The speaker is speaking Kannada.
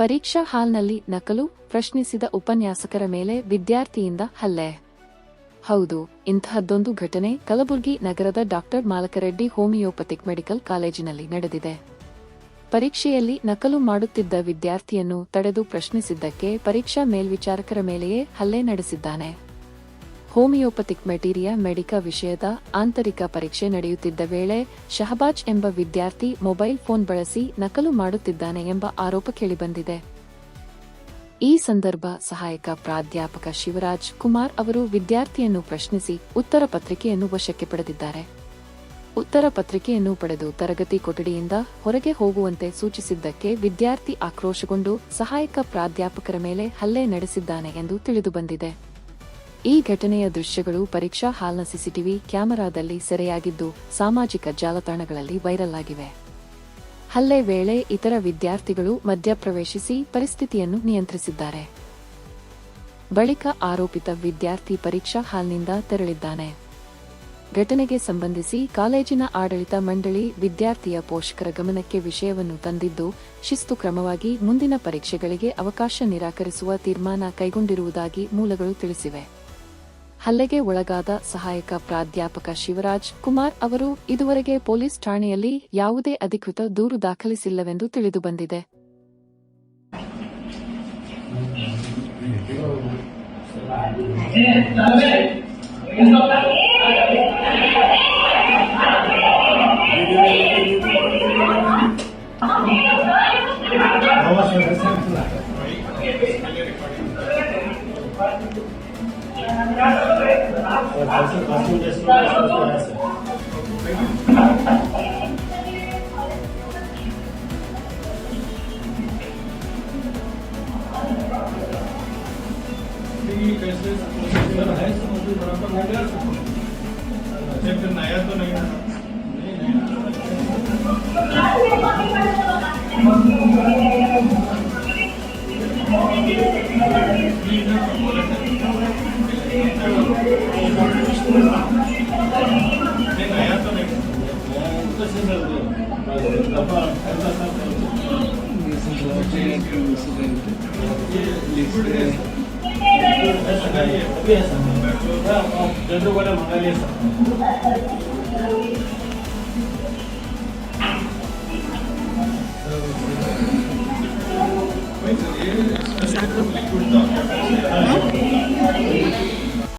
ಪರೀಕ್ಷಾ ಹಾಲ್ನಲ್ಲಿ ನಕಲು ಪ್ರಶ್ನಿಸಿದ ಉಪನ್ಯಾಸಕರ ಮೇಲೆ ವಿದ್ಯಾರ್ಥಿಯಿಂದ ಹಲ್ಲೆ. ಹೌದು, ಇಂತಹದ್ದೊಂದು ಘಟನೆ ಕಲಬುರಗಿ ನಗರದ ಡಾಕ್ಟರ್ ಮಾಲಕರೆಡ್ಡಿ ಹೋಮಿಯೋಪತಿಕ್ ಮೆಡಿಕಲ್ ಕಾಲೇಜಿನಲ್ಲಿ ನಡೆದಿದೆ. ಪರೀಕ್ಷೆಯಲ್ಲಿ ನಕಲು ಮಾಡುತ್ತಿದ್ದ ವಿದ್ಯಾರ್ಥಿಯನ್ನು ತಡೆದು ಪ್ರಶ್ನಿಸಿದ್ದಕ್ಕೆ ಪರೀಕ್ಷಾ ಮೇಲ್ವಿಚಾರಕರ ಮೇಲೆಯೇ ಹಲ್ಲೆ ನಡೆಸಿದ್ದಾನೆ. ಹೋಮಿಯೋಪತಿಕ್ ಮೆಟೀರಿಯಾ ಮೆಡಿಕಾ ವಿಷಯದ ಆಂತರಿಕ ಪರೀಕ್ಷೆ ನಡೆಯುತ್ತಿದ್ದ ವೇಳೆ ಶಹಬಾಜ್ ಎಂಬ ವಿದ್ಯಾರ್ಥಿ ಮೊಬೈಲ್ ಫೋನ್ ಬಳಸಿ ನಕಲು ಮಾಡುತ್ತಿದ್ದಾನೆ ಎಂಬ ಆರೋಪ ಕೇಳಿಬಂದಿದೆ. ಈ ಸಂದರ್ಭ ಸಹಾಯಕ ಪ್ರಾಧ್ಯಾಪಕ ಶಿವರಾಜ್ ಕುಮಾರ್ ಅವರು ವಿದ್ಯಾರ್ಥಿಯನ್ನು ಪ್ರಶ್ನಿಸಿ ಉತ್ತರ ಪತ್ರಿಕೆಯನ್ನು ವಶಕ್ಕೆ ಪಡೆದಿದ್ದಾರೆ. ಉತ್ತರ ಪತ್ರಿಕೆಯನ್ನು ಪಡೆದು ತರಗತಿ ಕೊಠಡಿಯಿಂದ ಹೊರಗೆ ಹೋಗುವಂತೆ ಸೂಚಿಸಿದ್ದಕ್ಕೆ ವಿದ್ಯಾರ್ಥಿ ಆಕ್ರೋಶಗೊಂಡು ಸಹಾಯಕ ಪ್ರಾಧ್ಯಾಪಕರ ಮೇಲೆ ಹಲ್ಲೆ ನಡೆಸಿದ್ದಾನೆ ಎಂದು ತಿಳಿದುಬಂದಿದೆ. ಈ ಘಟನೆಯ ದೃಶ್ಯಗಳು ಪರೀಕ್ಷಾ ಹಾಲ್ನ ಸಿಸಿಟಿವಿ ಕ್ಯಾಮೆರಾದಲ್ಲಿ ಸೆರೆಯಾಗಿದ್ದು, ಸಾಮಾಜಿಕ ಜಾಲತಾಣಗಳಲ್ಲಿ ವೈರಲ್ ಆಗಿವೆ. ಹಲ್ಲೆ ವೇಳೆ ಇತರ ವಿದ್ಯಾರ್ಥಿಗಳು ಮಧ್ಯಪ್ರವೇಶಿಸಿ ಪರಿಸ್ಥಿತಿಯನ್ನು ನಿಯಂತ್ರಿಸಿದ್ದಾರೆ. ಬಳಿಕ ಆರೋಪಿತ ವಿದ್ಯಾರ್ಥಿ ಪರೀಕ್ಷಾ ಹಾಲ್ನಿಂದ ತೆರಳಿದ್ದಾನೆ. ಘಟನೆಗೆ ಸಂಬಂಧಿಸಿ ಕಾಲೇಜಿನ ಆಡಳಿತ ಮಂಡಳಿ ವಿದ್ಯಾರ್ಥಿಯ ಪೋಷಕರ ಗಮನಕ್ಕೆ ವಿಷಯವನ್ನು ತಂದಿದ್ದು, ಶಿಸ್ತು ಕ್ರಮವಾಗಿ ಮುಂದಿನ ಪರೀಕ್ಷೆಗಳಿಗೆ ಅವಕಾಶ ನಿರಾಕರಿಸುವ ತೀರ್ಮಾನ ಕೈಗೊಂಡಿರುವುದಾಗಿ ಮೂಲಗಳು ತಿಳಿಸಿವೆ. ಹಲ್ಲೆಗೆ ಒಳಗಾದ ಸಹಾಯಕ ಪ್ರಾಧ್ಯಾಪಕ ಶಿವರಾಜ್ ಕುಮಾರ್ ಅವರು ಇದುವರೆಗೆ ಪೊಲೀಸ್ ಠಾಣೆಯಲ್ಲಿ ಯಾವುದೇ ಅಧಿಕೃತ ದೂರು ದಾಖಲಿಸಿಲ್ಲವೆಂದು ತಿಳಿದುಬಂದಿದೆ कैसे है बराबर हो गया चेक नया तो नहीं है नहीं नहीं రెండు కూడా మంగళేశ్వరం లిక్విడ్